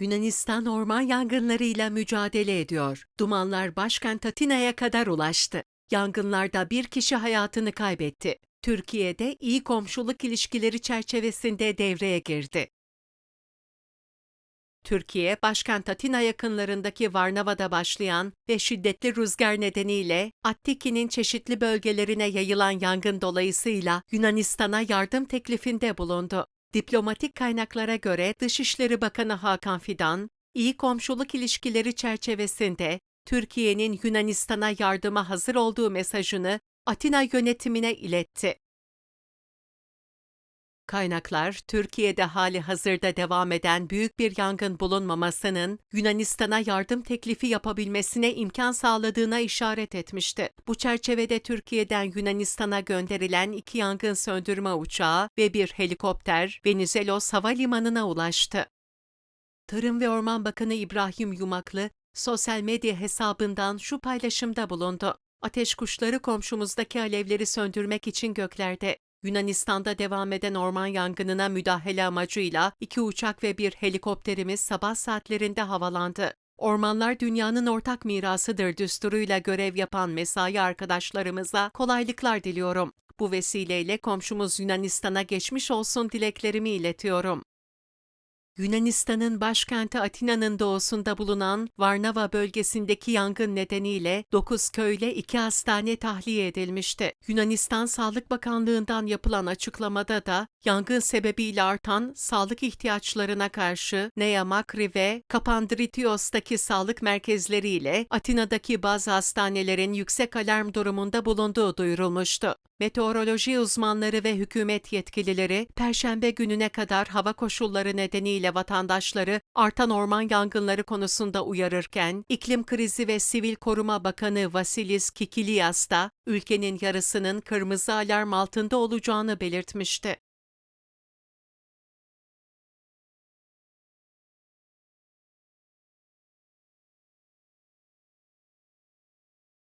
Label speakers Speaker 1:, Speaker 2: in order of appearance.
Speaker 1: Yunanistan orman yangınlarıyla mücadele ediyor. Dumanlar başkent Atina'ya kadar ulaştı. Yangınlarda bir kişi hayatını kaybetti. Türkiye'de iyi komşuluk ilişkileri çerçevesinde devreye girdi. Türkiye, başkent Atina yakınlarındaki Varnava'da başlayan ve şiddetli rüzgar nedeniyle Attiki'nin çeşitli bölgelerine yayılan yangın dolayısıyla Yunanistan'a yardım teklifinde bulundu. Diplomatik kaynaklara göre Dışişleri Bakanı Hakan Fidan, iyi komşuluk ilişkileri çerçevesinde Türkiye'nin Yunanistan'a yardıma hazır olduğu mesajını Atina yönetimine iletti. Kaynaklar, Türkiye'de hali hazırda devam eden büyük bir yangın bulunmamasının Yunanistan'a yardım teklifi yapabilmesine imkan sağladığına işaret etmişti. Bu çerçevede Türkiye'den Yunanistan'a gönderilen iki yangın söndürme uçağı ve bir helikopter Venizelos Havalimanı'na ulaştı. Tarım ve Orman Bakanı İbrahim Yumaklı, sosyal medya hesabından şu paylaşımda bulundu. Ateş kuşları komşumuzdaki alevleri söndürmek için göklerde. Yunanistan'da devam eden orman yangınına müdahale amacıyla iki uçak ve bir helikopterimiz sabah saatlerinde havalandı. Ormanlar dünyanın ortak mirasıdır düsturuyla görev yapan mesai arkadaşlarımıza kolaylıklar diliyorum. Bu vesileyle komşumuz Yunanistan'a geçmiş olsun dileklerimi iletiyorum. Yunanistan'ın başkenti Atina'nın doğusunda bulunan Varnava bölgesindeki yangın nedeniyle 9 köyle 2 hastane tahliye edilmişti. Yunanistan Sağlık Bakanlığı'ndan yapılan açıklamada da yangın sebebiyle artan sağlık ihtiyaçlarına karşı Nea Makri ve Kapandritios'taki sağlık merkezleriyle Atina'daki bazı hastanelerin yüksek alarm durumunda bulunduğu duyurulmuştu. Meteoroloji uzmanları ve hükümet yetkilileri Perşembe gününe kadar hava koşulları nedeniyle vatandaşları artan orman yangınları konusunda uyarırken, İklim Krizi ve Sivil Koruma Bakanı Vasilis Kikilias da ülkenin yarısının kırmızı alarm altında olacağını belirtmişti.